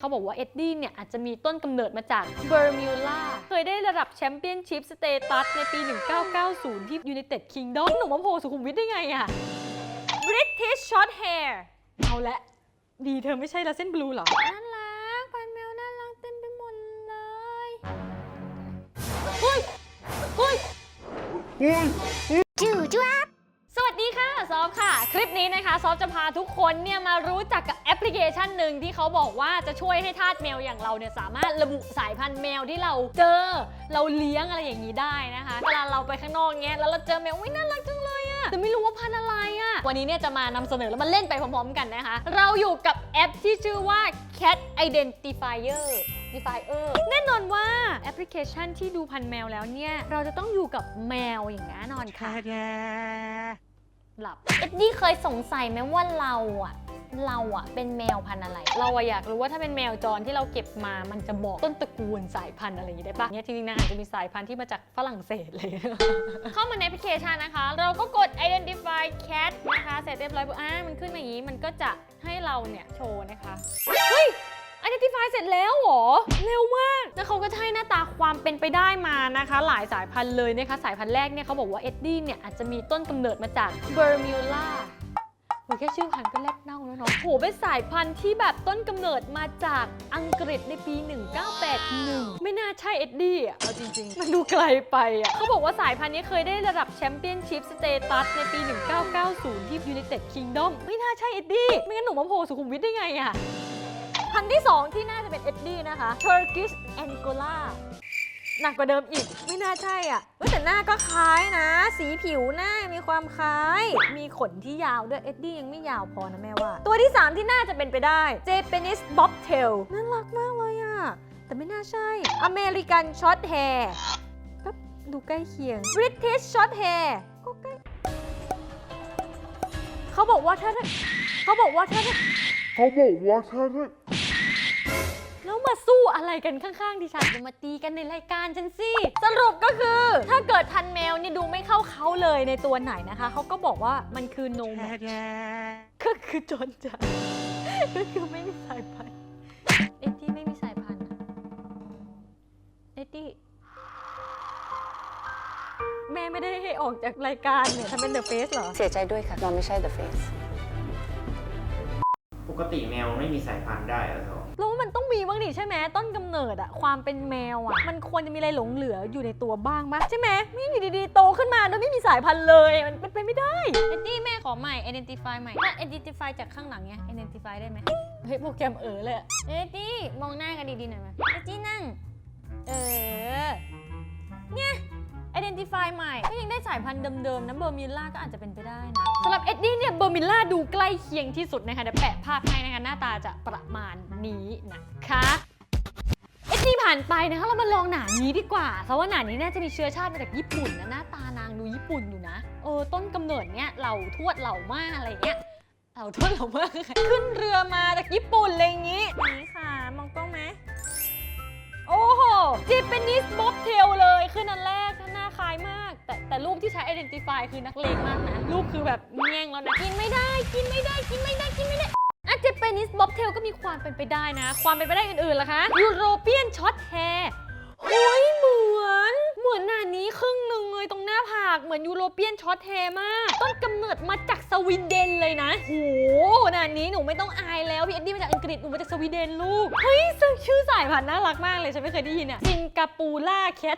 เขาบอกว่าเอ็ดดี้เนี่ยอาจจะมีต้นกำเนิดมาจากเบอร์มิวลาเคยได้ระดับแชมเปี้ยนชิพสเตตัสในปี 1990 ที่ยู n นเต็ดคิงดอมหนุ่มมาโผล่สุขุมวิทได้ไงอะ British Short Hair เอาละดีเธอไม่ใช่ลาเส้นบลูเหรอ น่ารักพันแมวน่ารักเต็มไปหมดเลยเฮ้ยเฮ้ยจู่จ้วบส วัสดีค่ะซอฟค่ะ คลิปนี้นะคะซอฟจะพาทุกคนเนี่ยมารู้จักกับแอปพลิเคชันหนึ่งที่เขาบอกว่าจะช่วยให้ทาสแมวอย่างเราเนี่ยสามารถระบุสายพันธุ์แมวที่เราเจอ เราเลี้ยงอะไรอย่างนี้ได้นะคะเวลาเราไปข้างนอกเงี้ยแล้วเราเจอแมวอุ้ยน่ารักจังเลยอะแต่ไม่รู้ว่าพันธุ์อะไรอะวันนี้เนี่ยจะมานำเสนอแล้วมาเล่นไปพร้อมๆกันนะคะ เราอยู่กับแอปที่ชื่อว่า Cat Identifier Identifier แน่นอนว่าแอปพลิเคชันที่ดูพันแมวแล้วเนี่ย เราจะต้องอยู่กับแมวอย่างแน่นอนค่ะ หลับ เอ็ดดี้เคยสงสัยไหมว่าเราอะเราอะเป็นแมวพันธุ์อะไร เราอะอยากรู้ว่าถ้าเป็นแมวจรที่เราเก็บมา มันจะบอกต้นตระกูลสายพันธุ์อะไรอย่างนี้ได้ปะเนี่ยจริงๆนะอาจจะมีสายพันธุ์ที่มาจากฝรั่งเศสเลย เข้ามาในแอปพลิเคชันนะคะ เราก็กด identify cat นะคะ เสร็จเรียบร้อยปุ๊บอ่ามันขึ้นมาอย่างนี้ มันก็จะให้เราเนี่ยโชว์นะคะ เฮ้ย identify เสร็จแล้วเหรอ เร็วมากแล้วเขาก็จะให้หน้าตาความเป็นไปได้มานะคะ หลายสายพันธุ์เลยนะคะ สายพันธุ์แรกเนี่ยเขาบอกว่าเอ็ดดี้เนี่ยอาจจะมีต้นกำเนิดมาจากเบอร์มิวลาโอ้แค่ชื่อพันธุ์ก็แลบเน่าแล้วเนาะโหเป็นสายพันธุ์ที่แบบต้นกำเนิดมาจากอังกฤษในปี 1981 ไม่น่าใช่เอ็ดดี้อะเอาจริง ๆ มันดูไกลไปอะเขาบอกว่าสายพันธุ์นี้เคยได้ระดับแชมเปี้ยนชิพสเตตัสในปี 1990 ที่ยู n นเต็ดคิงดอมไม่น่าใช่เอ็ดดี้ไม่งั้นหนูมาโผล่สุขุมวิทได้ไงอะ พันธุ์ที่ 2 ที่น่าจะเป็นเอ็ดดี้นะคะ Turkish Angola หนักกว่าเดิมอีกไม่น่าใช่อะแต่หน้าก็คล้ายนะ สีผิวหน้ามีความคล้าย มีขนที่ยาวด้วยเอ็ดดี้ยังไม่ยาวพอนะแม่ว่า ตัวที่ 3 ที่น่าจะเป็นไปได้ Japanese Bobtail น่ารักมากเลยอะ แต่ไม่น่าใช่ American Short Hair ก็ดูใกล้เคียง British Short Hair ก็ใกล้เขาบอกว่าถ้าเขาบอกว่าถ้าเขาบอกว่าถ้า แล้วมาสู้อะไรกันข้างๆดิฉันจะมาตีกันในรายการฉันสิ สรุปก็คือ ถ้าเกิดพันแมวนี่ดูไม่เข้าเขาเลยในตัวไหนนะคะ เขาก็บอกว่ามันคือ no match ก็คือจนจัดก็คือไม่มีสายพันธุ์เอ็ดดี้ไม่มีสายพันธุ์อะเอ็ดดี้แม่ไม่ได้ให้ออกจากรายการเนี่ยทำเป็นเดอะเฟสเหรอ เสียใจด้วยค่ะ เราไม่ใช่ The Face ปกติแมวไม่มีสายพันธุ์ได้เหรอ บ้างดิใช่ไหมต้นกำเนิดอะความเป็นแมวอะมันควรจะมีอะไรหลงเหลืออยู่ในตัวบ้างปะใช่ไหมไม่อยู่ดีๆโตขึ้นมาโดยไม่มีสายพันธุ์เลยมันเป็นไปไม่ได้เอ็ดดี้แม่ขอใหม่ identify ใหม่ถ้า identify จากข้างหลังไง identify ได้ไหมเฮ้ยโปรแกรมเออเลยอะเอ็ดดี้มองหน้ากันดีๆหน่อยไหมเอ็ดดี้นั่ง เออเนี่ย identify ใหม่ก็ยังได้สายพันธุ์เดิมๆนะเบอร์มิลล่าก็อาจจะเป็นไปได้นะสำหรับเอ็ดดี้เนี่ยเบอร์มิลล่าดูใกล้เคียงที่สุดนะคะเดี๋ยวแปะภาพให้นะคะหน้าตาจะประมาณนี้นะคะเอ็ดดี้ผ่านไปนะคะเรามาลองหนานี้ดีกว่า เพราะว่าหนานี้น่าจะมีเชื้อชาติมาจากญี่ปุ่นนะหน้าตานางดูญี่ปุ่นอยู่นะเออต้นกำเนิดเนี่ยเหล่าทวดเหล่าม่าอะไรเงี้ยเหล่าทวดเหล่าม่าคือใครขึ้นเรือมาจากญี่ปุ่นอะไรอย่างงี้นี่ค่ะมองกล้องไหมโอ้โหจิเป็นนิสบ๊อบเทลเลยคืออันแรกหน้า รูปที่ใช้ identify คือนักเลงมากนะ รูปคือแบบแง่งแล้วนะ กินไม่ได้ กินไม่ได้ กินไม่ได้ กินไม่ได้อะเจเปนิสบ๊อบเทลก็มีความเป็นไปได้นะ ความเป็นไปได้อื่นๆล่ะคะยูโรเปียนช็อตแฮร์โอ้ยเหมือน เหมือนหน้านี้ครึ่งหนึ่งเลยตรงหน้าผากเหมือนยูโรเปียนช็อตแฮมาก ต้นกำเนิดมาจากสวีเดนเลยนะโหหนานี้หนูไม่ต้องอายแล้วพี่เอ็ดดี้มาจากอังกฤษหนูมาจากสวีเดนลูก เฮ้ยซึ่งชื่อสายพันธุ์น่ารักมากเลยฉันไม่เคยได้ยินอะซิงกาปูล่าแคท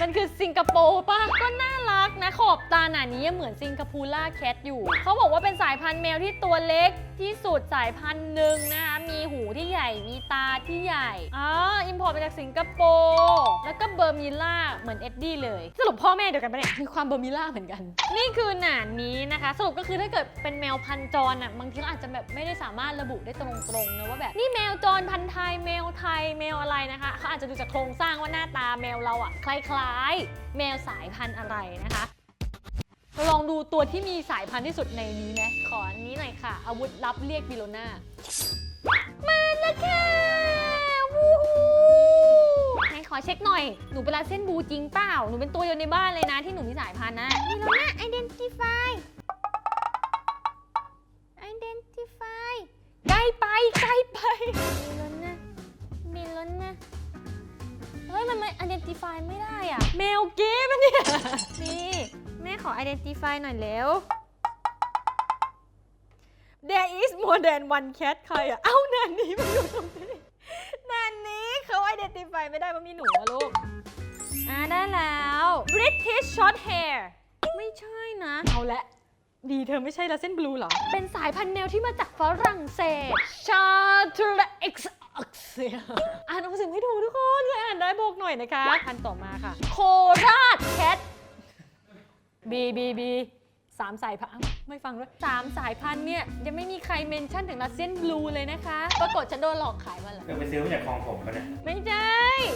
มันคือสิงคโปร์ป่ะก็น่ารักนะขอบตาหนานี้ยังเหมือนซิงคาปูล่าแคทอยู่ เขาบอกว่าเป็นสายพันธุ์แมวที่ตัวเล็กที่สุดสายพันธุ์หนึ่งนะคะมีหูที่ใหญ่มีตาที่ใหญ่อ๋ออิมพอร์ตมาจากสิงคโปร์แล้วก็เบอร์มิล่าเหมือนเอ็ดดี้เลยสรุปพ่อแม่เดียวกันปะเนี่ยมีความเบอร์มิล่าเหมือนกัน นี่คือหนานนี้นะคะ สรุปก็คือถ้าเกิดเป็นแมวพันธุ์จรอะบางทีเราอาจจะแบบไม่ได้สามารถระบุได้ตรงๆนะว่าแบบนี่แมวจรพันธุ์ไทยแมวไทยแมวอะไรนะคะเขาอาจจะดูจากโครงสร้างว่าหน้าตาแมวเราอะคล้ายๆ แมวสายพันธุ์อะไรนะคะเราลองดูตัวที่มีสายพันธุ์ที่สุดในนี้ไหมขออันนี้หน่อยค่ะ อาวุธลับเรียกบิโลนามาแล้วค่ะ อเช็คหน่อย หนูเป็นลายเส้นบูจริงเปล่า หนูเป็นตัวเดียวในบ้านเลยนะที่หนูมีสายพันธุ์นะ นี่แล้วนะ identify identify ใกล้ไปใกล้ไป มีล้นนะ มีล้นนะ เฮ้ย มันไม่ identify ไม่ได้อะ เมลกี้มันเนี่ยมีแม่ขอ identify หน่อยแล้ว There is more than one cat ใครอะ เอ้านานนี้มานอยู่ตรงนี้ identify ไม่ได้ว่ามีหนูอะลูก อ่าได้แล้ว British short hair ไม่ใช่นะ เอาละดีเธอไม่ใช่ลาเส้นบลูเหรอ เป็นสายพันธุ์แมวที่มาจากฝรั่งเศสชาตรเอ็กซ์อ่านหนังสือให้ดูทุกคนใครอ่านได้บอกหน่อยนะคะพันธุ์ต่อมาค่ะ โคราชแคทบีบีบี สามสายพันธุ์อ้าวไม่ฟังด้วยสามสายพันธุ์เนี่ยยังไม่มีใครเมนชั่นถึงลาเส้นบลูเลยนะคะ ปรากฏฉันโดนหลอกขายมาเหรอเธอไปซื้อมาจากคลองผมปะเนี่ยไม่ใช่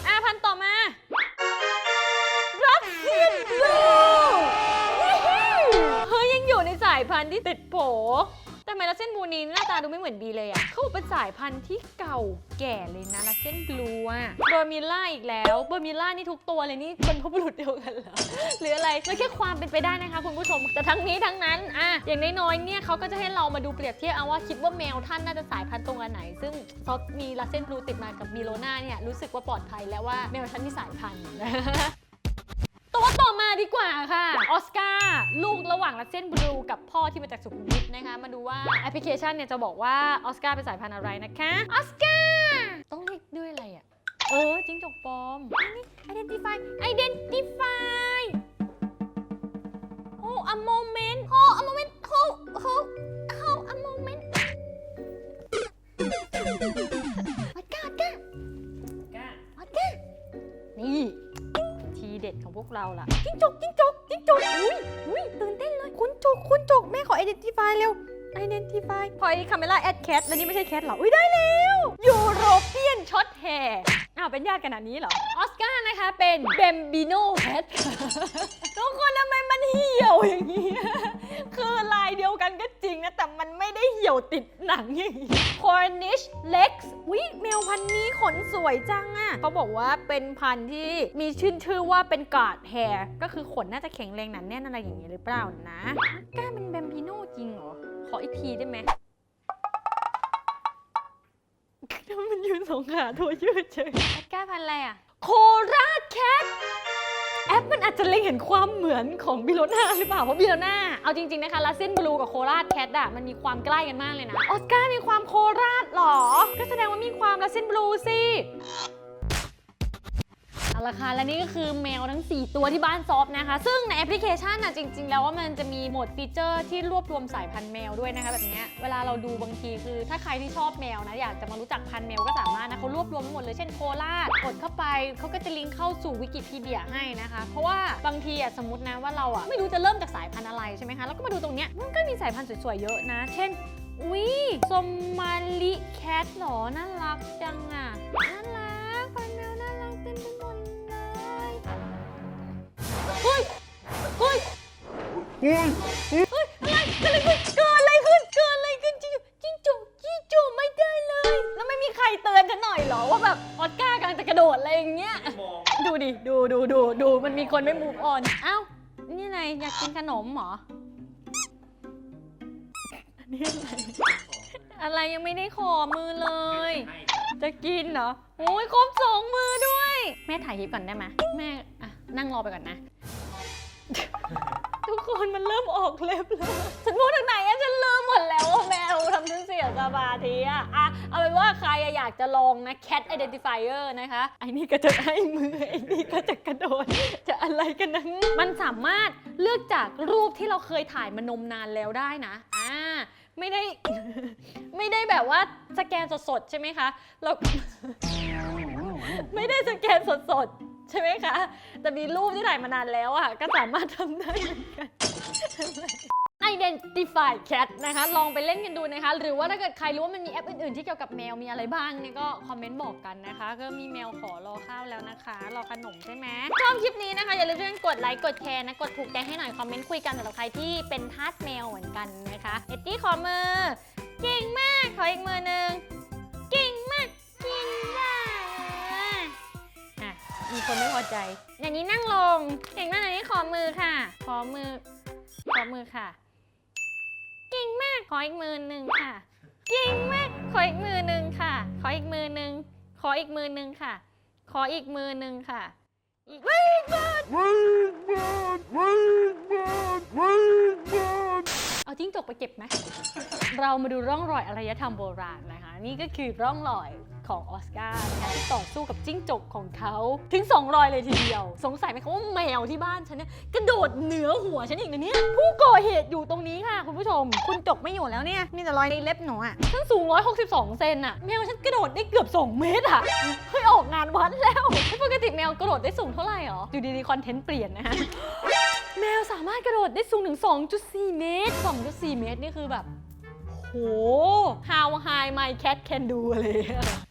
อะพันต่อมารัสเซียนบลูเฮ้ยยังอยู่ในสายพันธุ์ที่ติดโผ แต่ทำไมรัสเซียนบลูนี้หน้าตาดูไม่เหมือนบีเลยอะเขาบอกเป็นสายพันธุ์ที่เก่าแก่เลยนะรัสเซียนบลูอะเบอร์มิล่าอีกแล้วเบอร์มิล่านี่ทุกตัวเลยนี่บรรพบุรุษเดียวกันเหรอหรืออะไรแล้วแค่ความเป็นไปได้นะคะคุณผู้ชมแต่ทั้งนี้ทั้งนั้นอะอย่างน้อยๆเนี่ยเขาก็จะให้เรามาดูเปรียบเทียบเอาว่าคิดว่าแมวท่านน่าจะสายพันธุ์ตรงอันไหน ซึ่งซอฟมีลาเซนบลูติดมากับมิโลนาเนี่ยรู้สึกว่าปลอดภัยแล้วว่าแมวท่านมีสายพันธุ์ อมาดีกว่าค่ะ ออสการ์ลูกระหว่างลาเซนบลูกับพ่อที่มาจากสุขุมวิทนะคะ มาดูว่าแอปพลิเคชันเนี่ยจะบอกว่าออสการ์เป็นสายพันธุ์อะไรนะคะ ออสการ์ต้องเรียกด้วยอะไรอะ เออจิ้งจกปลอมนี่ identify identify โอ้ a moment โอ้ a moment โอ้โอ้โอ้ a moment วกเราล่ะจิ้งจกจิ้งจกจิ้งจกอุ้ยอุ้ยตื่นเต้นเลยคุณจกคุณจกแม่ขอ identify เร็ว identify พอยคาเมล่าแอดแคทแล้วนี่ไม่ใช่แคทเหรออุ้ยได้แล้วยูโรเปียนช็อตแฮร์อ้าวเป็นญาติกันอันนี้เหรอ ออสการ์นะคะเป็นเบมบิโนแคททุกคนทำไมมันเหี่ยวอย่างนี้ คือลายเดียวกันก็จริงนะ แต่มันไม่ได้เหี่ยวติดหนังอย่างนี้ Cornish Lex วิแมวพั นธุ์นี้ขนสวยจังอะ่ะเขาบอกว่าเป็นพันธุ์ที่มีชื่นชื่อว่าเป็นกาดแฮร์ก็คือขนน่าจะแข็งแรงหนาแน่นอะไรอย่างนี้หรือเปล่านะกล้าเป็นแบมบิโนจริงเหรอ ขออีกทีได้ไหมทำไมมันยืนสองขาตัวยืดเฉยแก้พันธุ์อะไรอะ โคราชแคท แอปมันอาจจะเล็งเห็นความเหมือนของบิโลนาหรือเปล่าเพราะบิโลนาเอาจริง ๆ นะคะลาเซนบลูกับโคราชแคทอะมันมีความใกล้กันมากเลยนะออสการ์มีความโคราชเหรอ ก็แสดงว่ามีความลาเซนบลูสิ ละค่ะ และนี่ก็คือแมวทั้ง 4 ตัวที่บ้านซอฟนะคะ ซึ่งในแอปพลิเคชันน่ะจริง ๆ แล้วว่ามันจะมีโหมดฟีเจอร์ที่รวบรวมสายพันธุ์แมวด้วยนะคะแบบนี้เวลาเราดูบางทีคือ ถ้าใครที่ชอบแมวนะอยากจะมารู้จักพันธุ์แมวก็สามารถนะเขารวบรวมหมดเลยเช่นโคราชกดเข้าไปเขาก็จะลิงก์เข้าสู่วิกิพีเดียให้นะคะ เพราะว่าบางทีอะสมมตินะว่าเราอะไม่รู้จะเริ่มจากสายพันธุ์อะไรใช่ไหมคะแล้วก็มาดูตรงเนี้ยมันก็มีสายพันธุ์สวยๆเยอะนะ เช่นอุ้ยสมมาลิแคทหรอน่ารักจังอะ เฮ้ยเฮ้ยเฮ้ยเฮ้ยอะไรเกิดอะไรขึ้นเกิดอะไรขึ้นเกิดอะไรขึ้นจิ้งจกจิ้งจกไม่ได้เลย แล้วไม่มีใครเตือนฉันหน่อยเหรอว่าแบบออสการ์กำลังจะกระโดดอะไรอย่างเงี้ยมองดูดิดูดูดูดูมันมีคนไม่มูฟออนเอ้านี่อะไรอยากกินขนมเหรออันนี้อะไรอะไรยังไม่ได้ขอมือเลยให้จะกินเหรอโอ้ยครบสองมือด้วย แม่ถ่ายคลิปก่อนได้ไหมแม่อะ นั่งรอไปก่อนนะ ทุกคนมันเริ่มออกเล็บแล้วฉันพูดถึงไหนอะฉันลืมหมดแล้วว่าแมวทำฉันเสียสมาธิอะอะเอาเป็นว่าใครอะอยากจะลองนะ cat identifier นะคะไอ้นี่ก็จะให้มือไอ้นี่ก็จะกระโดดจะอะไรกันนะมันสามารถเลือกจากรูปที่เราเคยถ่ายมานมนานแล้วได้นะอ่าไม่ได้ ไม่ได้แบบว่าสแกนสดๆ ใช่ไหมคะเราไม่ได้สแกนสดๆ ใช่ไหมคะ แต่มีรูปที่ถ่ายมานานแล้วอะ ก็สามารถทำได้เหมือนกัน Identify Cat นะคะ ลองไปเล่นกันดูนะคะ หรือว่าถ้าเกิดใครรู้ว่ามันมีแอปอื่นๆ ที่เกี่ยวกับแมวมีอะไรบ้างเนี่ยก็คอมเมนต์บอกกันนะคะ ก็มีแมวขอรอข้าวแล้วนะคะ รอขนมใช่ไหมชอบคลิปนี้นะคะ อย่าลืมช่วยกดไลค์กดแชร์นะ กดถูกใจให้หน่อยคอมเมนต์คุยกันสำหรับใครที่เป็นทาสแมวเหมือนกันนะคะเอ็ดดี้ขอมือเก่งมากขออีกมือหนึ่ง มีคนไม่พอใจ อย่างนี้นั่งลง เก่งมากอย่างนี้ขอมือค่ะ ขอมือ ขอมือค่ะ เก่งมาก ขออีกมือหนึ่งค่ะ เก่งมาก ขออีกมือหนึ่งค่ะ ขออีกมือหนึ่ง ขออีกมือหนึ่งค่ะ ขออีกมือหนึ่งค่ะอีกวิ่งบ้าน Ring man, ring man, ring man. เอาจิ้งจกไปเก็บไหม เรามาดูร่องรอยอารยธรรมโบราณนะคะ นี่ก็คือร่องรอย ของออสการ์นะคะที่ต่อสู้กับจิ้งจกของเขาถึง2รอยเลยทีเดียว สงสัยไหมคะว่าแมวที่บ้านฉันเนี่ยกระโดดเหนือหัวฉันอีกนะเนี่ยผู้ก่อเหตุอยู่ตรงนี้ค่ะ คุณผู้ชม คุณจกไม่อยู่แล้วเนี่ย มีแต่รอยในเล็บหนูอะฉันสูง 162 เซนอะแมวฉันกระโดดได้เกือบ 2 เมตรอะเฮ้ยออกงานวัดแล้วปกติแมวกระโดดได้สูงเท่าไหร่หรออยู่ดีๆคอนเทนต์เปลี่ยนนะฮะแมวสามารถกระโดดได้สูงถึง 2.4 เมตร 2.4 เมตรนี่คือแบบ โห how high my cat can do อะไรอย่างเลย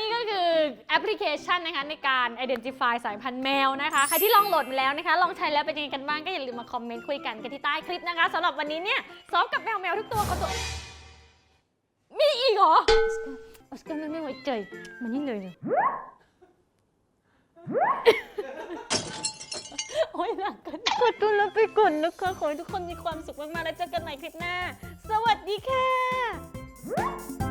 นี่ก็คือแอปพลิเคชันนะคะในการ identify สายพันธุ์แมวนะคะ ใครที่ลองโหลดมาแล้วนะคะ ลองใช้แล้วเป็นยังไงกันบ้างก็อย่าลืมมาคอมเมนต์คุยกันกันที่ใต้คลิปนะคะสำหรับวันนี้เนี่ยซ้อมกับแมวแมวทุกตัวขอตัว มีอีกเหรอออสการ์ไม่ไว้ใจ มันนี่งเลยเนี่ยโอ้ยหนักกันขอตัวลาไปก่อนนะคะขอให้ทุกคนมีความสุขมากๆ แล้วเจอกันใหม่คลิปหน้า สวัสดีค่ะ